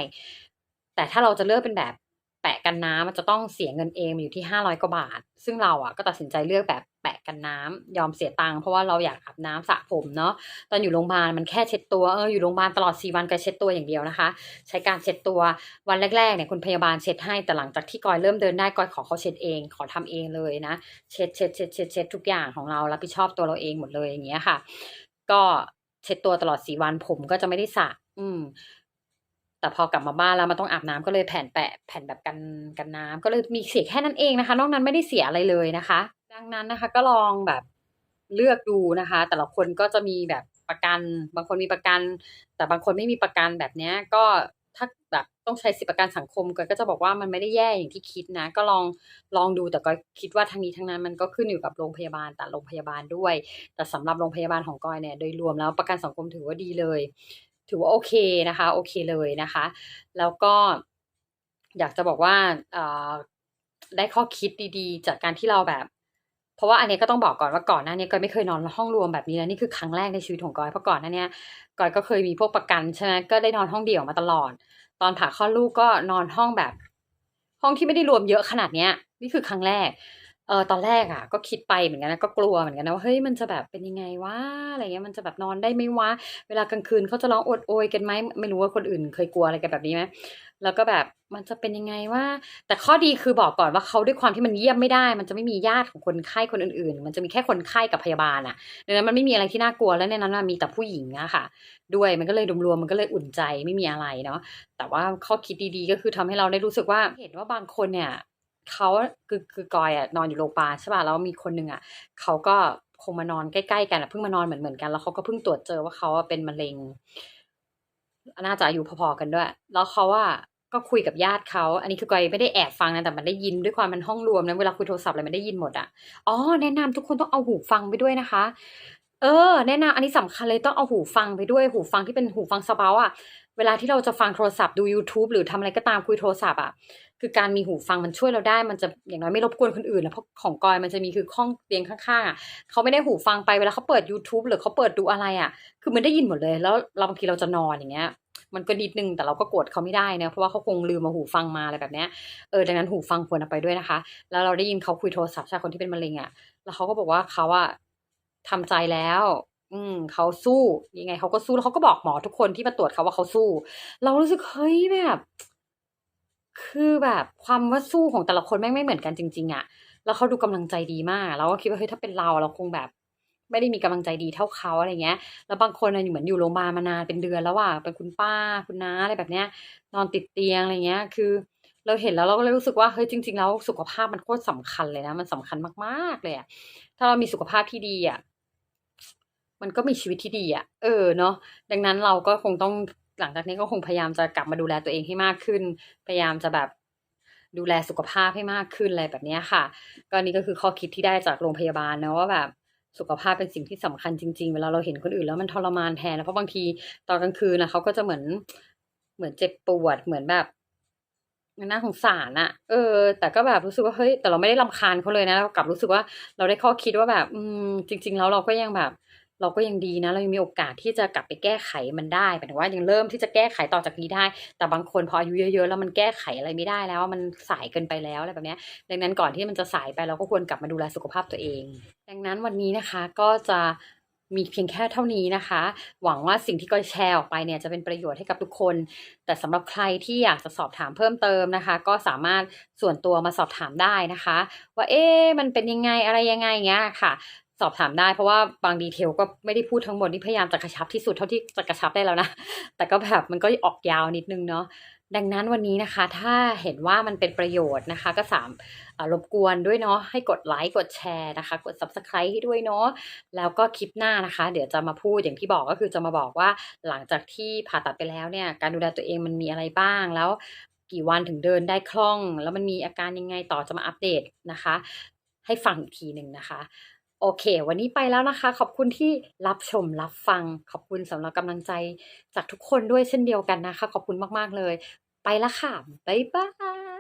แต่ถ้าเราจะเลือกเป็นแบบแปะกันน้ำมันจะต้องเสียเงินเองมันอยู่ที่ห้าร้อยกว่าบาท ซึ่งเราอะก็ตัดสินใจเลือกแบบแปะกันน้ำยอมเสียตังค์เพราะว่าเราอยากอาบน้ำสระผมเนาะตอนอยู่โรงพยาบาลมันแค่เช็ดตัวเอออยู่โรงพยาบาลตลอดสี่วันก็เช็ดตัวอย่างเดียวนะคะ ใช้การเช็ดตัววันแรกๆเนี่ยคุณพยาบาลเช็ดให้แต่หลังจากที่กอยเริ่มเดินได้กอยขอเขาเช็ดเอง ขอทำเองเลยนะ เช็ดเช็ดเช็ดเช็ดเช็ดทุกอย่างของเรารับผิดชอบตัวเราเองหมดเลยอย่างเงี้ยค่ะ ก็เช็ดตัวตลอดสี่วันผมก็จะไม่ได้สระอืม แต่พอกลับมาบ้านแล้วมันต้องอาบน้ำก็เลยแผ่นแปะแผ่นแบบกันกันน้ำก็เลยมีเสียแค่นั้นเองนะคะ นอกนั้นไม่ได้เสียอะไรเลยนะคะ ดังนั้นนะคะก็ลองแบบเลือกดูนะคะ แต่ละคนก็จะมีแบบประกัน บางคนมีประกัน แต่บางคนไม่มีประกันแบบเนี้ยก็ถ้าแบบต้องใช้สิทธิประกันสังคมก็จะบอกว่ามันไม่ได้แย่อย่างที่คิดนะ ก็ลองลองดูแต่ก็คิดว่าทั้งนี้ทั้งนั้นมันก็ขึ้นอยู่กับโรงพยาบาลแต่โรงพยาบาลด้วย แต่สำหรับโรงพยาบาลของก้อยเนี่ยโดยรวมแล้วประกันสังคมถือว่าดีเลย ถือว่าโอเคนะคะ โอเคเลยนะคะ แล้วก็อยากจะบอกว่าได้ข้อคิดดีๆ จากการที่เราแบบ เพราะว่าอันนี้ก็ต้องบอกก่อนว่าก่อนหน้านี้กอยไม่เคยนอนห้องรวมแบบนี้นะนี่คือครั้งแรกในชีวิตของก้อยเพราะก่อนหน้านี้ก้อยก็เคยมีพวกประกันใช่ไหมก็ได้นอนห้องเดี่ยวมาตลอด ตอนผ่าคลอดลูกก็นอนห้องแบบ ห้องที่ไม่ได้รวมเยอะขนาดเนี้ย นี่คือครั้งแรก เออตอนแรกอะ ก็คิดไปเหมือนกันนะก็กลัวเหมือนกันนะว่าเฮ้ยมันจะแบบเป็นยังไงวะอะไรเงี้ยมันจะแบบนอนได้ไหมวะเวลากลางคืนเขาจะร้องโอดโอยกันไหมไม่รู้ว่าคนอื่นเคยกลัวอะไรกันแบบนี้ไหมแล้วก็แบบมันจะเป็นยังไงว่า แต่ข้อดีคือบอกก่อนว่าเขาด้วยความที่มันเยี่ยมไม่ได้ มันจะไม่มีญาติของคนไข้คนอื่น ๆ มันจะมีแค่คนไข้กับพยาบาลอะดังนั้นมันไม่มีอะไรที่น่ากลัวแล้วในนั้นนมีแต่ผู้หญิงอะค่ะ ด้วยมันก็เลยรวมๆมันก็เลยอุ่นใจไม่มีอะไรเนาะแต่ว่าข้อคิดดีๆ ก็คือทำให้เราได้รู้สึกว่าเห็นว่าบางคนเนี่ย เขาคือคือกอยอะนอนอยู่โรงพยาบาลใช่ป่ะแล้วมีคนหนึ่งอะเขาก็คงมานอนใกล้ๆกันอะเพิ่งมานอนเหมือนเหมือนกันแล้วเขาก็เพิ่งตรวจเจอว่าเขาเป็นมะเร็งน่าจะอายุพอๆกันด้วย แล้วเขาอะก็คุยกับญาติเขาอันนี้คือกอยไม่ได้แอบฟังนะแต่มันได้ยินด้วยความมันห้องรวมนะเวลาคุยโทรศัพท์อะไรมันได้ยินหมดอะอ๋อแนะนำทุกคนต้องเอาหูฟังไปด้วยนะคะ เออ แนะนำอันนี้สำคัญเลยต้องเอาหูฟังไปด้วย หูฟังที่เป็นหูฟังสเปาอะเวลาที่เราจะฟังโทรศัพท์ดู YouTube หรือทำอะไรก็ตามคุยโทรศัพท์อะ คือการมีหูฟังมันช่วยเราได้มันจะอย่างน้อยไม่รบกวนคนอื่นนะเพราะของกอยมันจะมีคือห้องเตียงข้างๆอะเขาไม่ได้หูฟังไปเวลาเขาเปิด YouTube หรือเขาเปิดดูอะไรอะ คือมันได้ยินหมดเลย แล้วเราบางทีเราจะนอนอย่างเงี้ยมันก็นิดนึงแต่เราก็โกรธเขาไม่ได้นะเพราะว่าเขาคงลืมมาหูฟังมาอะไรแบบเนี้ยเออดังนั้นหูฟังควรเอาไปด้วยนะคะ แล้วเราได้ยินเขาคุยโทรศัพท์ใช่คนที่เป็นมะเร็งอะแล้วเขาก็บอกว่าเขาอะทำใจแล้ว อืมเขาสู้ยังไงเขาก็สู้แล้วเขาก็บอกหมอทุกคนที่มาตรวจเขาว่าเขาสู้ เรารู้สึกเฮ้ยแบบ คือแบบความว่าสู้ของแต่ละคนแม่งไม่เหมือนกันจริง ๆอะแล้วเขาดูกำลังใจดีมากเราก็คิดว่าเฮ้ยถ้าเป็นเราเราคงแบบ ไม่ได้มีกำลังใจดีเท่าเขาอะไรเงี้ย แล้วบางคนอะเหมือนอยู่โรงพยาบาลมานานเป็นเดือนแล้วอะเป็นคุณป้าคุณน้าอะไรแบบเนี้ย นอนติดเตียงอะไรเงี้ย คือ เราเห็นแล้วเราก็เลยรู้สึกว่าเฮ้ยจริง ๆ แล้วสุขภาพมันโคตรสำคัญเลยนะมันสำคัญมากๆเลยอะถ้าเรามีสุขภาพที่ดีอะมันก็มีชีวิตที่ดีอะเออเนาะดังนั้นเราก็คงต้อง หลังจากนี้ก็คงพยายามจะกลับมาดูแลตัวเองให้มากขึ้น พยายามจะแบบดูแลสุขภาพให้มากขึ้นอะไรแบบนี้ค่ะ ก็นี่ก็คือข้อคิดที่ได้จากโรงพยาบาลนะว่าแบบสุขภาพเป็นสิ่งที่สำคัญจริง ๆ เวลาเราเห็นคนอื่นแล้วมันทรมานแทนนะเพราะบางทีตอนกลางคืนน่ะเขาก็จะเหมือนเหมือนเจ็บปวดเหมือนแบบน่าสงสารอะเออ แต่ก็แบบรู้สึกว่าเฮ้ยแต่เราไม่ได้รำคาญเขาเลยนะเรากลับรู้สึกว่าเราได้ข้อคิดว่าแบบ อืมจริง ๆ แล้วเราก็ยังแบบ เราก็ยังดีนะ เรายังมีโอกาสที่จะกลับไปแก้ไขมันได้หมายถึงว่ายังเริ่มที่จะแก้ไขต่อจากนี้ได้ แต่บางคนพออายุเยอะๆแล้วมันแก้ไขอะไรไม่ได้แล้วมันสายเกินไปแล้วอะไรแบบนี้ดังนั้นก่อนที่มันจะสายไปเราก็ควรกลับมาดูแลสุขภาพตัวเอง ดังนั้นวันนี้นะคะก็จะมีเพียงแค่เท่านี้นะคะ หวังว่าสิ่งที่ก้อยแชร์ออกไปเนี่ยจะเป็นประโยชน์ให้กับทุกคน แต่สำหรับใครที่อยากจะสอบถามเพิ่มเติมนะคะ ก็สามารถส่วนตัวมาสอบถามได้นะคะ ว่าเอ๊ะมันเป็นยังไงอะไรยังไงเงี้ยค่ะ สอบถามได้เพราะว่าบางดีเทลก็ไม่ได้พูดทั้งหมดนี่พยายามจะกระชับที่สุดเท่าที่จะกระชับได้แล้วนะ แต่ก็แบบมันก็ออกยาวนิดนึงเนาะดังนั้นวันนี้นะคะ ถ้าเห็นว่ามันเป็นประโยชน์นะคะ ก็สามรบกวนด้วยเนาะให้กดไลค์กดแชร์นะคะ กด subscribe ให้ด้วยเนาะแล้วก็คลิปหน้านะคะ เดี๋ยวจะมาพูดอย่างที่บอกก็คือจะมาบอกว่าหลังจากที่ผ่าตัดไปแล้วเนี่ย การดูแลตัวเองมันมีอะไรบ้างแล้ว กี่วันถึงเดินได้คล่อง แล้วมันมีอาการยังไงต่อจะมาอัปเดตนะคะ ให้ฟังอีกทีหนึ่งนะคะ โอเค วันนี้ไปแล้วนะคะ ขอบคุณที่รับชมรับฟัง ขอบคุณสำหรับกำลังใจจากทุกคนด้วยเช่นเดียวกันนะคะ ขอบคุณมาก ๆ เลย ไปละค่ะ บ๊ายบาย